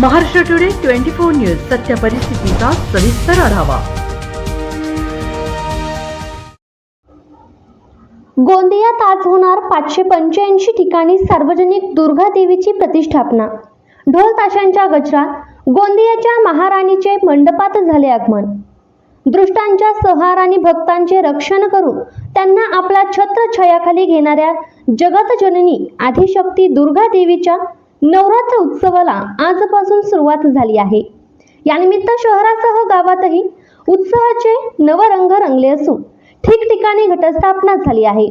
Maharashtra Today twenty four News सत्य परिस्थितीचा सविस्तर आढावा. गोंदियात आज होणार पाचशे पंच्याऐंशी ठिकाणी सार्वजनिक दुर्गा देवीची प्रतिष्ठापना. ढोल ताशांच्या गजरात गोंदियाच्या महाराणीचे मंडपात झाले आगमन. दृष्टांच्या सहार आणि भक्तांचे रक्षण करून त्यांना आपल्या छत्रछयाखाली घेणाऱ्या जगतजननी आदिशक्ती दुर्गा देवीच्या नवरात्र उत्सवाला आजपासून सुरुवात झाली आहे. यानिमित्त शहरासह गावातही उत्सवाचे नवरंग रंगले असून ठिकठिकाणी घटस्थापना झाली आहे.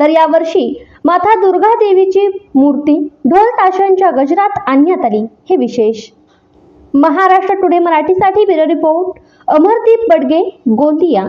तर यावर्षी माता दुर्गा देवीची मूर्ती ढोल ताशांच्या गजरात आणण्यात आली. हे विशेष. महाराष्ट्र टुडे मराठीसाठी ब्युरो रिपोर्ट अमरदीप बडगे गोंदिया.